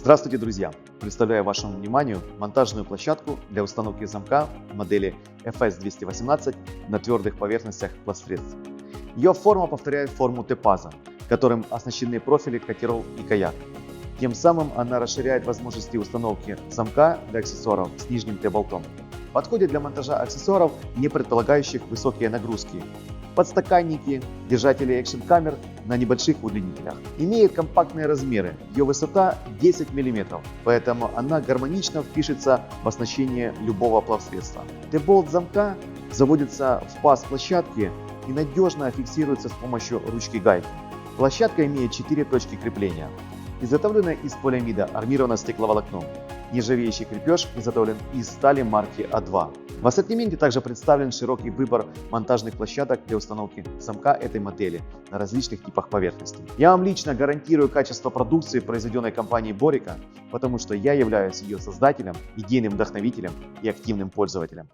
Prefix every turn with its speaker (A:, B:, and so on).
A: Здравствуйте, друзья! Представляю вашему вниманию монтажную площадку для установки замка модели FS218 на твердых поверхностях пластсредств. Ее форма повторяет форму Тепаза, которым оснащены профили катеров и каяк. Тем самым она расширяет возможности установки замка для аксессуаров с нижним Т-болтом. Подходит для монтажа аксессуаров, не предполагающих высокие нагрузки. Подстаканники, держатели экшн-камер на небольших удлинителях. Имеет компактные размеры, ее высота 10 мм, поэтому она гармонично впишется в оснащение любого плавсредства. Т-болт замка заводится в паз площадки и надежно фиксируется с помощью ручки гайки. Площадка имеет 4 точки крепления. Изготовлена из полиамида, армирована стекловолокном. Нержавеющий крепеж изготовлен из стали марки А2. В ассортименте также представлен широкий выбор монтажных площадок для установки замка этой модели на различных типах поверхностей. Я вам лично гарантирую качество продукции, произведенной компанией Борика, потому что я являюсь ее создателем, идейным вдохновителем и активным пользователем.